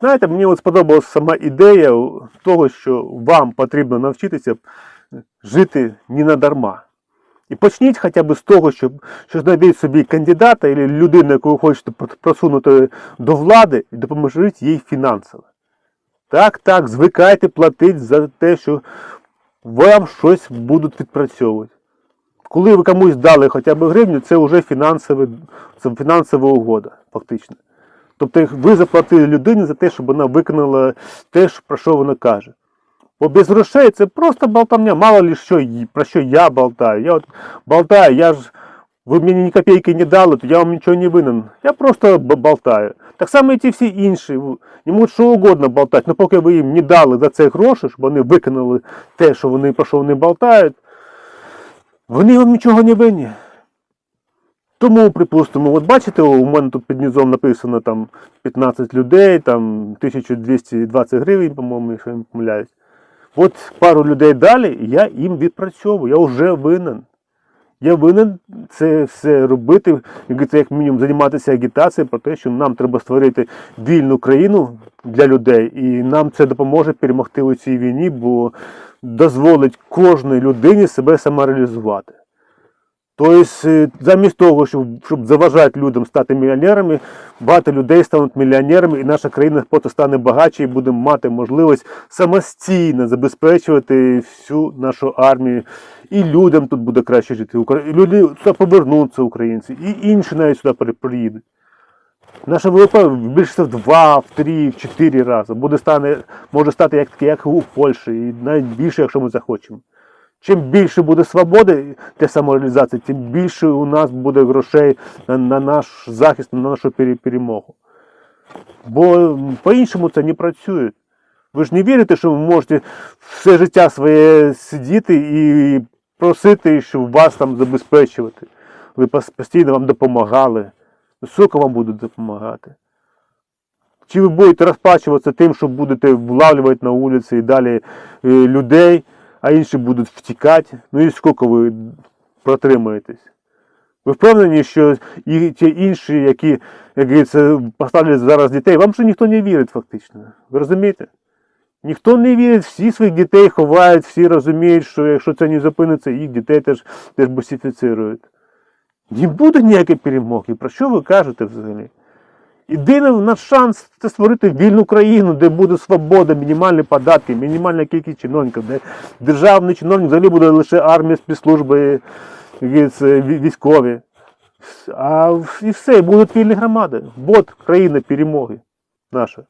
Знаєте, мені от сподобалася сама ідея того, що вам потрібно навчитися жити не надарма. І почніть хоча б з того, щоб що знайдіть собі кандидата або людину, яку ви хочете просунути до влади, і допоможіть їй фінансово. Так, так, звикайте платити за те, що вам щось будуть відпрацьовувати. Коли ви комусь дали хоча б гривню, це вже фінансова угода, фактично. Тобто ви заплатили людині за те, щоб вона виконала те, про що вона каже. Бо без грошей це просто болтовня. Мало ли що, про що я болтаю. Я от болтаю, я ж. Ви мені ні копійки не дали, то я вам нічого не винен. Я просто болтаю. Так само і ті всі інші. Їм можуть що угодно болтати, але поки ви їм не дали за це гроші, щоб вони виконали те, що вони, про що вони болтають, вони вам нічого не винні. Тому, припустимо, от бачите, у мене тут під низом написано там 15 людей, там 1220 гривень, по-моєму, якщо я не помиляюсь. От пару людей далі, я їм відпрацьовую, я вже винен. Я винен це все робити, як як мінімум займатися агітацією про те, що нам треба створити вільну країну для людей, і нам це допоможе перемогти у цій війні, бо дозволить кожній людині себе самореалізувати. Тобто, е, замість того, щоб, щоб заважати людям стати мільйонерами, багато людей стануть мільйонерами, і наша країна просто стане багатше і буде мати можливість самостійно забезпечувати всю нашу армію. І людям тут буде краще жити. І Люди сюди повернуться українці, і інші навіть сюди при- приїдуть. Наша ВВП більше в два, в три, в чотири рази. Буде стане, може стати як, як у Польщі, і навіть більше, якщо ми захочемо. Чим більше буде свободи для самореалізації, тим більше у нас буде грошей на, на наш захист, на нашу перемогу. Бо по-іншому це не працює. Ви ж не вірите, що ви можете все життя своє сидіти і просити, щоб вас там забезпечувати. Ви постійно вам допомагали. Сука вам будуть допомагати. Чи ви будете розплачуватися тим, що будете влавлювати на вулиці і далі е, людей, а інші будуть втікати? Ну і скільки ви протримаєтесь? Ви впевнені, що і ті інші, які, як говориться, поставлять зараз дітей, вам же ніхто не вірить фактично. Ви розумієте? Ніхто не вірить, всі своїх дітей ховають, всі розуміють, що якщо це не зупиниться, їх дітей теж, теж бусифіцирують. Не буде ніякої перемоги. Про що ви кажете взагалі? Єдиний наш шанс це створити вільну країну, де буде свобода, мінімальні податки, мінімальна кількість чиновників, де державний чиновник взагалі буде лише армія, спецслужби, військові. А і все, будуть вільні громади. Бот країна перемоги наша.